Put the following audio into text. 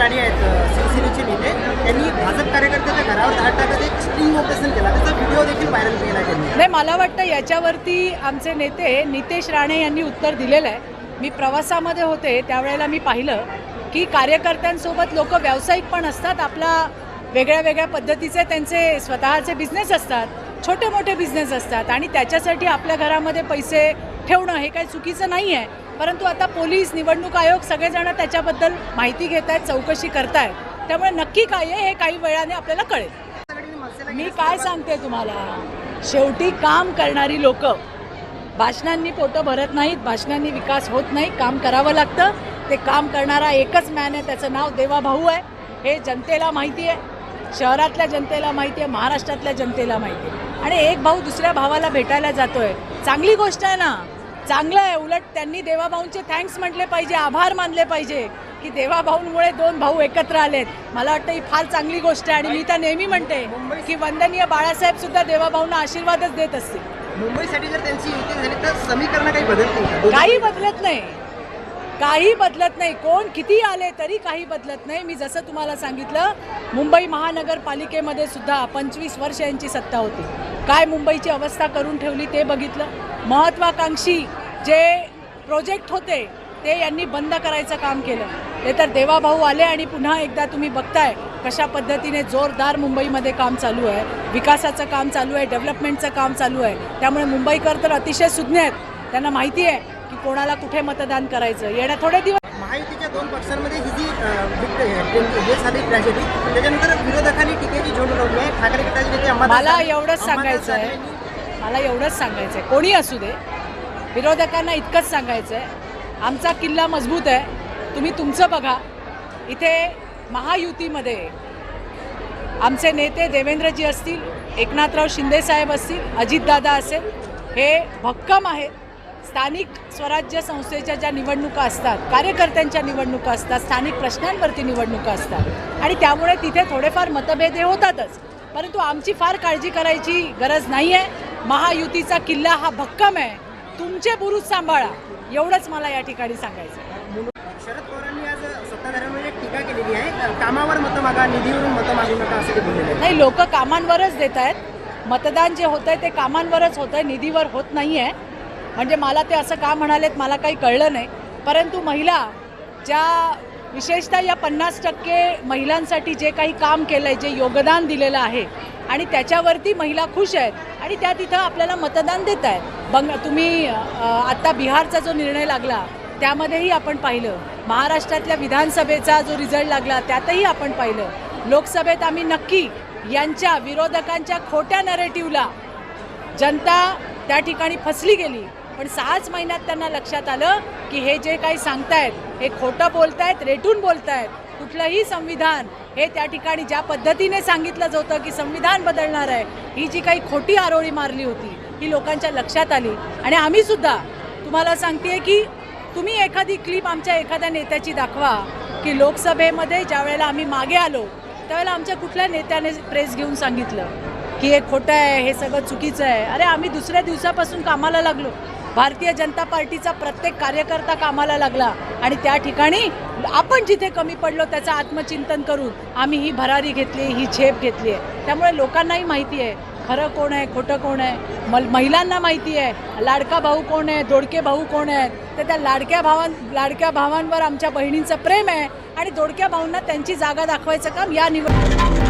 राणे आहेत शिवसेनेचे नेते त्यांनी भाजप कार्यकर्त्याच्या घरावर धाड टाकत एक स्ट्रिंग ऑपरेशन केला. त्याचा व्हिडिओ देखील व्हायरल केला त्यांनी. नाही मला वाटतं याच्यावरती आमचे नेते नितेश राणे यांनी उत्तर दिलेलं आहे. मी प्रवासामध्ये होते त्यावेळेला मी पाहिलं की कार्यकर्त्यांसोबत लोक व्यावसायिक पण असतात आपला वेगळ्या वेगळ्या पद्धतीचे त्यांचे स्वतःचे बिझनेस असतात छोटे मोठे बिझनेस असतात आणि त्याच्यासाठी आपल्या घरामध्ये पैसे ठेवणं हे काही चुकीचं नाही आहे परंतु आता पोलीस निवडणूक आयोग सगळेजण त्याच्याबद्दल माहिती घेत आहेत चौकशी करतायत. त्यामुळे नक्की काय आहे हे काही वेळाने आपल्याला कळेल. मी काय सांगते तुम्हाला? शेवटी काम करणारी लोक भाषणांनी पोटं भरत नाहीत भाषणांनी विकास होत नाही काम करावं लागतं. ते काम करणारा एकच मॅन आहे त्याचं नाव देवा भाऊ आहे. हे जनतेला माहिती आहे. शहरातल्या जनतेला माहिती आहे महाराष्ट्रातल्या जनतेला माहिती आहे. आणि एक भाऊ दुसऱ्या भावाला भेटायला जातोय. चांगली गोष्ट आहे ना. चांगलं आहे उलट त्यांनी देवाभाऊंचे थँक्स म्हटले पाहिजे आभार मानले पाहिजे की देवाभाऊंमुळे दोन भाऊ एकत्र आलेत. मला वाटतं ही फार चांगली गोष्ट आहे आणि मी तर नेहमी म्हणते की वंदनीय बाळासाहेब सुद्धा देवाभाऊंना आशीर्वादच देत असतील. मुंबईसाठी जर त्यांची युती झाली तर समीकरण काही बदलतील काही बदलत नाही. काही बदलत नाही. कोण किती आले तरी काही बदलत नाही. मी जसं तुम्हाला सांगितलं मुंबई महानगरपालिकेमध्ये सुद्धा पंचवीस वर्ष यांची सत्ता होती. काय मुंबईची अवस्था करून ठेवली ते बघितलं? महत्वाकांक्षी जे प्रोजेक्ट होते ते यांनी बंद करायचं काम केलं. ते तर देवाभाऊ आले आणि पुन्हा एकदा तुम्ही बघताय कशा पद्धतीने जोरदार मुंबईमध्ये काम चालू आहे. विकासाचं काम चालू आहे डेव्हलपमेंटचं काम चालू आहे. त्यामुळे मुंबईकर तर अतिशय सुज्ञ आहेत. त्यांना माहिती आहे की कोणाला कुठे मतदान करायचं. येण्या थोडे दिवस महायुतीच्या दोन पक्षांमध्ये ही जी हे झाली ट्रॅजेडी त्याच्यानंतर विरोधकांनी टीकेची झोड लावली आहे. ठाकरे गटाचे नेते अंबादास मला एवढंच सांगायचं आहे मला एवढंच सांगायचं आहे कोणी असू दे. विरोधकांना इतकंच सांगायचं आहे आमचा किल्ला मजबूत आहे. तुम्ही तुमचं बघा. इथे महायुतीमध्ये आमचे नेते देवेंद्रजी असतील एकनाथराव शिंदेसाहेब असतील अजितदादा असेल हे भक्कम आहेत. स्थानिक स्वराज्य संस्थेच्या ज्या निवडणुका असतात कार्यकर्त्यांच्या निवडणुका असतात स्थानिक प्रश्नांवरती निवडणुका असतात. आणि त्यामुळे तिथे थोडेफार मतभेद हे होतातच. परंतु आमची फार काळजी करायची गरज नाही आहे महायुतीचा किल्ला हा भक्कम आहे. तुमचे बुरुज सांभाळा. एवढंच मला या ठिकाणी सांगायचं. शरद पवारांनी आज सत्ताधाऱ्यांवर एक टीका केलेली आहे. कामावर मतं मागा निधीवरून मतं मागू नका असं नाही लोक कामांवरच देत आहेत. मतदान जे होतं आहे ते कामांवरच होतं आहे निधीवर होत नाही आहे म्हणजे मला ते असं का म्हणालेत मला काही कळलं नाही. परंतु महिला ज्या विशेषतः या पन्नास टक्के महिलांसाठी जे काही काम केलं आहे जे योगदान दिलेलं आहे आणि त्याच्यावरती महिला खुश आहेत. आणि त्या तिथं आपल्याला मतदान देत आहेत. बंग तुम्ही आत्ता बिहारचा जो निर्णय लागला त्यामध्येही आपण पाहिलं. महाराष्ट्रातल्या विधानसभेचा जो रिझल्ट लागला त्यातही आपण पाहिलं. लोकसभेत आम्ही नक्की यांच्या विरोधकांच्या खोट्या नरेटिव्हला जनता त्या ठिकाणी फसली गेली. पण सहाच महिन्यात त्यांना लक्षात आलं की हे जे काही सांगतायत हे खोटं बोलतायत रेटून बोलतायत कुठलंही संविधान हे त्या ठिकाणी ज्या पद्धतीने सांगितलं होतं की संविधान बदलणार आहे ही जी काही खोटी आरोळी मारली होती ही लोकांच्या लक्षात आली. आणि आम्ही सुद्धा तुम्हाला सांगते की तुम्ही एखादी क्लिप आमच्या एखाद्या नेत्याची दाखवा की लोकसभेमध्ये ज्या वेळेला आम्ही मागे आलो त्यावेळेला आमच्या कुठल्या नेत्याने प्रेस घेऊन सांगितलं की हे खोटं आहे हे सगळं चुकीचं आहे. अरे आम्ही दुसऱ्या दिवसापासून कामाला लागलो. भारतीय जनता पार्टीचा प्रत्येक कार्यकर्ता कामाला लागला आणि त्या ठिकाणी आपण जिथे कमी पडलो त्याचं आत्मचिंतन करून आम्ही ही भरारी घेतली ही झेप घेतली आहे. त्यामुळे लोकांनाही माहिती आहे खरं कोण आहे खोटं कोण आहे मल महिलांना माहिती आहे लाडका भाऊ कोण आहे दोडके भाऊ कोण आहेत. तर त्या लाडक्या भावां लाडक्या भावांवर आमच्या बहिणींचं प्रेम आहे आणि दोडक्या भाऊंना त्यांची जागा दाखवायचं काम या निवड